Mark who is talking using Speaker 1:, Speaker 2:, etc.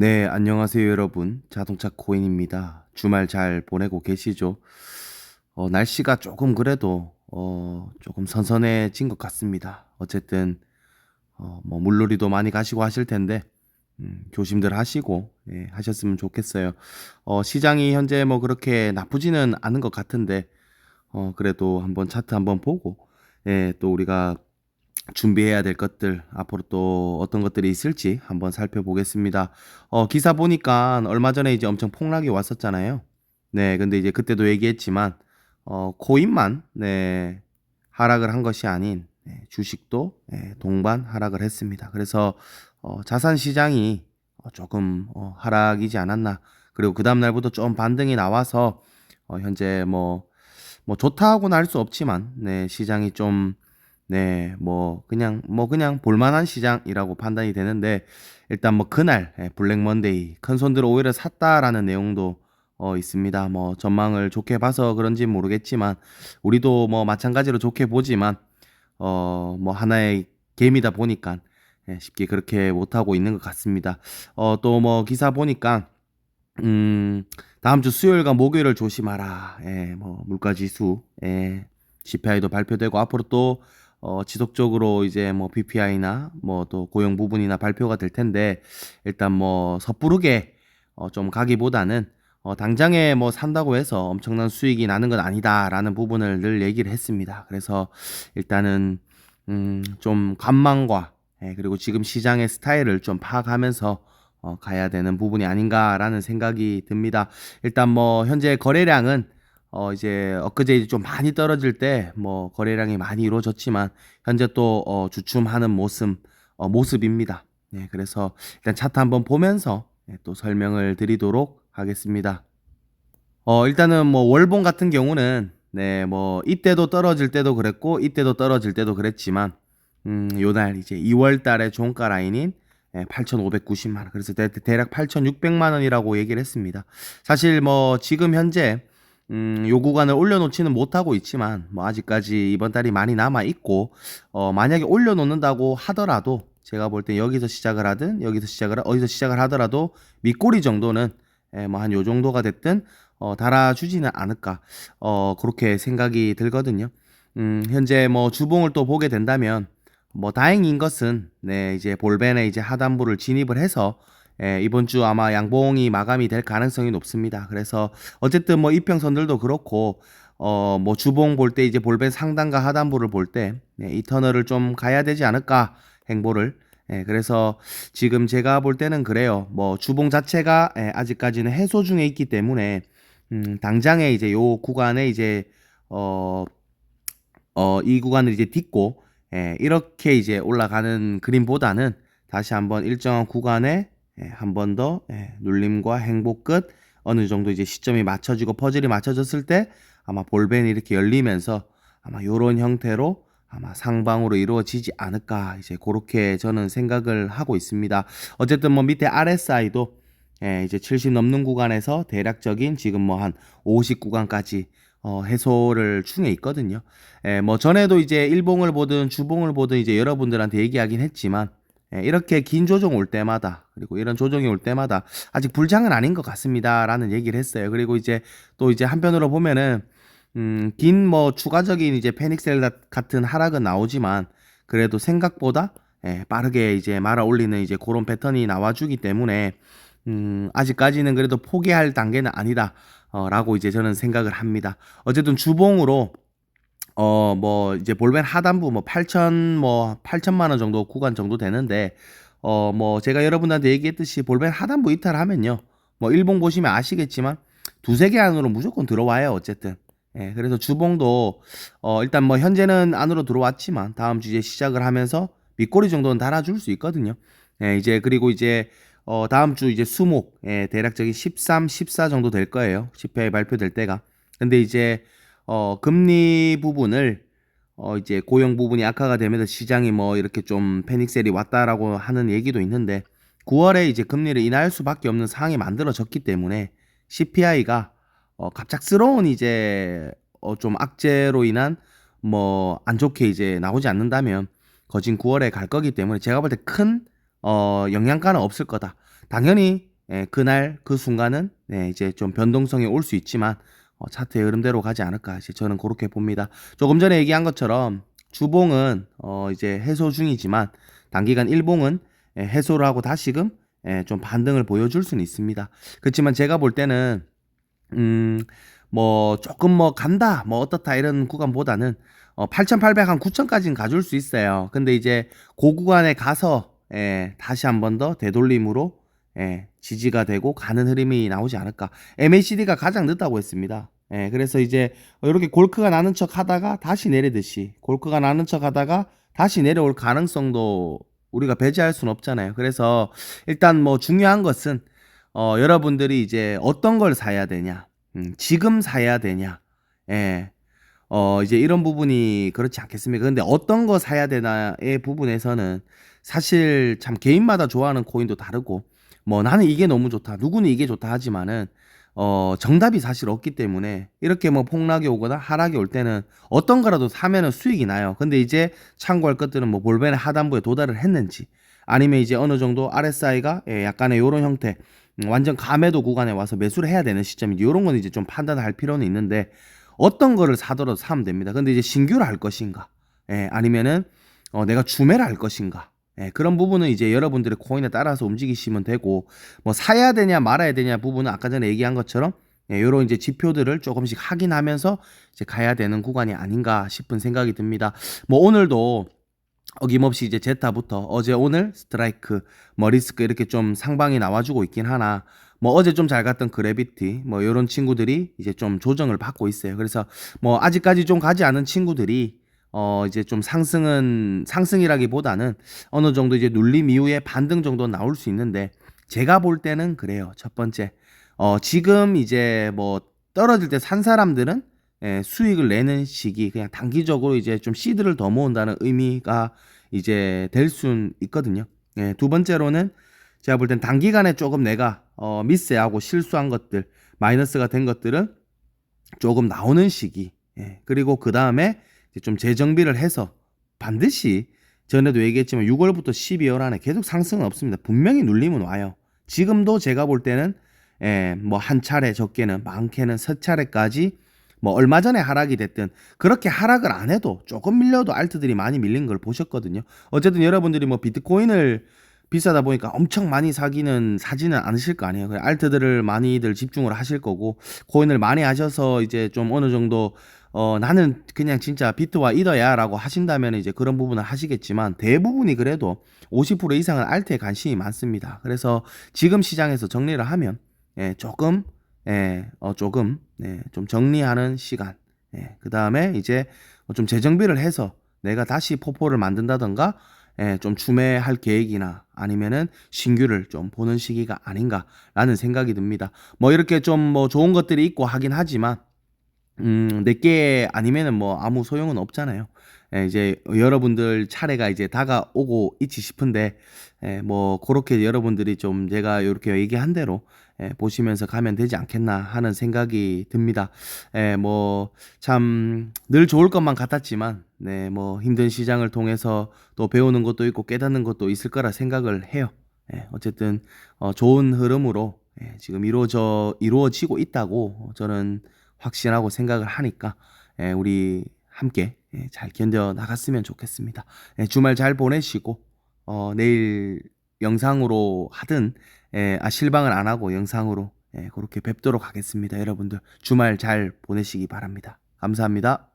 Speaker 1: 네, 안녕하세요, 여러분. 자동차 코인입니다. 주말 잘 보내고 계시죠? 어, 날씨가 조금 그래도, 어, 조금 선선해진 것 같습니다. 어쨌든, 어, 뭐, 물놀이도 많이 가시고 하실 텐데, 음, 조심들 하시고, 예, 하셨으면 좋겠어요. 어, 시장이 현재 뭐 그렇게 나쁘지는 않은 것 같은데, 어, 그래도 한번 차트 한번 보고, 예, 또 우리가 준비해야 될 것들, 앞으로 또 어떤 것들이 있을지 한번 살펴보겠습니다. 어, 기사 보니까 얼마 전에 이제 엄청 폭락이 왔었잖아요. 네, 근데 이제 그때도 얘기했지만, 어, 코인만, 네, 하락을 한 것이 아닌, 네, 주식도, 네, 동반 하락을 했습니다. 그래서, 어, 자산 시장이 어, 조금, 어, 하락이지 않았나. 그리고 그 다음 날부터 좀 반등이 나와서, 어, 현재 뭐, 뭐 좋다고는 할 수 없지만, 네, 시장이 좀, 네, 뭐 그냥 뭐 그냥 볼만한 시장이라고 판단이 되는데 일단 뭐 그날 예, 블랙 먼데이 큰 손들어 오히려 샀다라는 내용도 어 있습니다. 뭐 전망을 좋게 봐서 그런지 모르겠지만 우리도 뭐 마찬가지로 좋게 보지만 어 뭐 하나의 게임이다 보니까 예, 쉽게 그렇게 못하고 있는 것 같습니다. 어 또 뭐 기사 보니까 음 다음 주 수요일과 목요일을 조심하라. 예, 뭐 물가 지수, 예, CPI도 발표되고 앞으로 또 어, 지속적으로 이제 뭐 BPI나 뭐 또 고용 부분이나 발표가 될 텐데 일단 뭐 섣부르게 어, 좀 가기보다는 어, 당장에 뭐 산다고 해서 엄청난 수익이 나는 건 아니다라는 부분을 늘 얘기를 했습니다. 그래서 일단은 음, 좀 관망과 예, 그리고 지금 시장의 스타일을 좀 파악하면서 어, 가야 되는 부분이 아닌가라는 생각이 듭니다. 일단 뭐 현재 거래량은 어 이제 엊그제 좀 많이 떨어질 때 뭐 거래량이 많이 이루어졌지만 현재 또 어 주춤하는 모습 어 모습입니다. 네, 그래서 일단 차트 한번 보면서 네, 또 설명을 드리도록 하겠습니다. 어 일단은 뭐 월봉 같은 경우는 네, 뭐 이때도 떨어질 때도 그랬고 이때도 떨어질 때도 그랬지만 음, 요날 이제 2월 달에 종가 라인인 예, 8,590만 원. 그래서 대, 대략 8,600만 원이라고 얘기를 했습니다. 사실 뭐 지금 현재 음, 요 구간을 올려놓지는 못하고 있지만, 뭐, 아직까지 이번 달이 많이 남아 있고, 어, 만약에 올려놓는다고 하더라도, 제가 볼 때 여기서 시작을 하든, 여기서 시작을, 어디서 시작을 하더라도, 밑꼬리 정도는, 예, 뭐, 한 요 정도가 됐든, 어, 달아주지는 않을까, 어, 그렇게 생각이 들거든요. 음, 현재 뭐, 주봉을 또 보게 된다면, 뭐, 다행인 것은, 네, 이제 볼벤에 이제 하단부를 진입을 해서, 예, 이번 주 아마 양봉이 마감이 될 가능성이 높습니다. 그래서 어쨌든 뭐 이평선들도 그렇고 어 뭐 주봉 볼 때 이제 볼벤 상단과 하단부를 볼때 예, 이 터널을 좀 가야 되지 않을까 행보를 예, 그래서 지금 제가 볼 때는 그래요. 뭐 주봉 자체가 예, 아직까지는 해소 중에 있기 때문에 음, 당장에 이제 요 구간에 이제 어 어, 이 구간을 이제 딛고 예, 이렇게 이제 올라가는 그림보다는 다시 한번 일정한 구간에 예, 한 번 더 예, 눌림과 행복 끝 어느 정도 이제 시점이 맞춰지고 퍼즐이 맞춰졌을 때 아마 볼벤이 이렇게 열리면서 아마 요런 형태로 아마 상방으로 이루어지지 않을까 이제 그렇게 저는 생각을 하고 있습니다. 어쨌든 뭐 밑에 RSI도 예, 이제 70 넘는 구간에서 대략적인 지금 뭐 한 50 구간까지 어, 해소를 중에 있거든요. 예, 뭐 전에도 이제 일봉을 보든 주봉을 보든 이제 여러분들한테 얘기하긴 했지만 예, 이렇게 긴 조정 올 때마다 그리고 이런 조정이 올 때마다 아직 불장은 아닌 것 같습니다라는 얘기를 했어요. 그리고 이제 또 이제 한편으로 보면은 음, 긴 뭐 추가적인 이제 페닉셀 같은 하락은 나오지만 그래도 생각보다 예, 빠르게 이제 말아 올리는 이제 그런 패턴이 나와주기 때문에 음, 아직까지는 그래도 포기할 단계는 아니다. 어, 라고 이제 저는 생각을 합니다. 어쨌든 주봉으로 어, 뭐, 이제 볼벤 하단부 뭐 8천, 뭐 8천만 원 정도 구간 정도 되는데, 어, 뭐 제가 여러분한테 얘기했듯이 볼벤 하단부 이탈하면요. 뭐 일봉 보시면 아시겠지만 두세 개 안으로 무조건 들어와요. 어쨌든. 예, 그래서 주봉도, 어, 일단 뭐 현재는 안으로 들어왔지만 다음 주에 시작을 하면서 밑꼬리 정도는 달아줄 수 있거든요. 예, 이제 그리고 이제 어, 다음 주 이제 수목, 예, 대략적인 13, 14 정도 될 거예요. CPI 발표될 때가. 근데 이제 어, 금리 부분을 어, 이제 고용 부분이 악화가 되면서 시장이 뭐 이렇게 좀 패닉셀이 왔다라고 하는 얘기도 있는데 9월에 이제 금리를 인하할 수밖에 없는 상황이 만들어졌기 때문에 CPI가 어, 갑작스러운 이제 어, 좀 악재로 인한 뭐 안 좋게 이제 나오지 않는다면 거진 9월에 갈 거기 때문에 제가 볼 때큰 어, 영향가는 없을 거다. 당연히 예, 그날 그 순간은 네, 이제 좀 변동성이 올 수 있지만 어, 차트의 흐름대로 가지 않을까 저는 그렇게 봅니다. 조금 전에 얘기한 것처럼 주봉은 어, 이제 해소 중이지만 단기간 일봉은 예, 해소를 하고 다시금 예, 좀 반등을 보여줄 수는 있습니다. 그렇지만 제가 볼 때는 음, 뭐 조금 뭐 간다, 뭐 어떻다 이런 구간보다는 어, 8,800 한 9,000까지는 가줄 수 있어요. 근데 이제 그 구간에 가서 예, 다시 한 번 더 되돌림으로 예, 지지가 되고 가는 흐름이 나오지 않을까. MACD가 가장 늦다고 했습니다. 예, 그래서 이제 이렇게 골크가 나는 척 하다가 다시 내리듯이 골크가 나는 척 하다가 다시 내려올 가능성도 우리가 배제할 수는 없잖아요. 그래서 일단 뭐 중요한 것은 어, 여러분들이 이제 어떤 걸 사야 되냐, 음, 지금 사야 되냐, 예, 어, 이제 이런 부분이 그렇지 않겠습니까? 근데 어떤 거 사야 되나의 부분에서는 사실 참 개인마다 좋아하는 코인도 다르고, 뭐 나는 이게 너무 좋다, 누구는 이게 좋다 하지만은, 어, 정답이 사실 없기 때문에 이렇게 뭐 폭락이 오거나 하락이 올 때는 어떤 거라도 사면은 수익이 나요. 근데 이제 참고할 것들은 뭐 볼벤의 하단부에 도달을 했는지, 아니면 이제 어느 정도 RSI가 예, 약간의 요런 형태, 음, 완전 가매도 구간에 와서 매수를 해야 되는 시점인지 이런 건 이제 좀 판단할 필요는 있는데 어떤 거를 사더라도 사면 됩니다. 근데 이제 신규를 할 것인가, 예, 아니면은 어, 내가 주매를 할 것인가, 예, 그런 부분은 이제 여러분들의 코인에 따라서 움직이시면 되고 뭐 사야 되냐 말아야 되냐 부분은 아까 전에 얘기한 것처럼 예, 요런 이제 지표들을 조금씩 확인하면서 이제 가야 되는 구간이 아닌가 싶은 생각이 듭니다. 뭐 오늘도 어김없이 이제 제타부터 어제 오늘 스트라이크 머리스크 이렇게 좀 상방이 나와주고 있긴 하나 뭐 어제 좀 잘 갔던 그래비티 뭐 이런 친구들이 이제 좀 조정을 받고 있어요. 그래서 뭐 아직까지 좀 가지 않은 친구들이 어 이제 좀 상승은 상승이라기보다는 어느 정도 이제 눌림 이후에 반등 정도 나올 수 있는데 제가 볼 때는 그래요. 첫 번째 어 지금 이제 뭐 떨어질 때 산 사람들은 예, 수익을 내는 시기 그냥 단기적으로 이제 좀 시드를 더 모은다는 의미가 이제 될 수는 있거든요. 예, 두 번째로는 제가 볼 땐 단기간에 조금 내가 어, 미스하고 실수한 것들 마이너스가 된 것들은 조금 나오는 시기. 예, 그리고 그 다음에 좀 재정비를 해서 반드시 전에도 얘기했지만 6월부터 12월 안에 계속 상승은 없습니다. 분명히 눌림은 와요. 지금도 제가 볼 때는 예, 뭐 한 차례 적게는 많게는 세 차례까지 뭐 얼마 전에 하락이 됐든 그렇게 하락을 안 해도 조금 밀려도 알트들이 많이 밀린 걸 보셨거든요. 어쨌든 여러분들이 뭐 비트코인을 비싸다 보니까 엄청 많이 사기는 사지는 않으실 거 아니에요. 알트들을 많이들 집중을 하실 거고 코인을 많이 하셔서 이제 좀 어느 정도 어 나는 그냥 진짜 비트와 이더야 라고 하신다면 이제 그런 부분을 하시겠지만 대부분이 그래도 50% 이상은 알트에 관심이 많습니다. 그래서 지금 시장에서 정리를 하면 예, 조금 예, 어, 조금, 예, 좀 정리하는 시간. 예, 그 다음에 이제 좀 재정비를 해서 내가 다시 포포를 만든다던가, 예, 좀 추매할 계획이나 아니면은 신규를 좀 보는 시기가 아닌가라는 생각이 듭니다. 뭐 이렇게 좀 뭐 좋은 것들이 있고 하긴 하지만, 음, 내게 아니면은 뭐 아무 소용은 없잖아요. 예, 이제 여러분들 차례가 이제 다가오고 있지 싶은데, 예, 뭐 그렇게 여러분들이 좀 제가 이렇게 얘기한 대로 예, 보시면서 가면 되지 않겠나 하는 생각이 듭니다. 예, 뭐 참 늘 좋을 것만 같았지만, 네, 뭐 힘든 시장을 통해서 또 배우는 것도 있고 깨닫는 것도 있을 거라 생각을 해요. 예, 어쨌든 어, 좋은 흐름으로 예, 지금 이루어져 이루어지고 있다고 저는 확신하고 생각을 하니까 예, 우리 함께 예, 잘 견뎌 나갔으면 좋겠습니다. 예, 주말 잘 보내시고 어, 내일 영상으로 하든 예, 아 실방을 안 하고 영상으로 예, 그렇게 뵙도록 하겠습니다. 여러분들 주말 잘 보내시기 바랍니다. 감사합니다.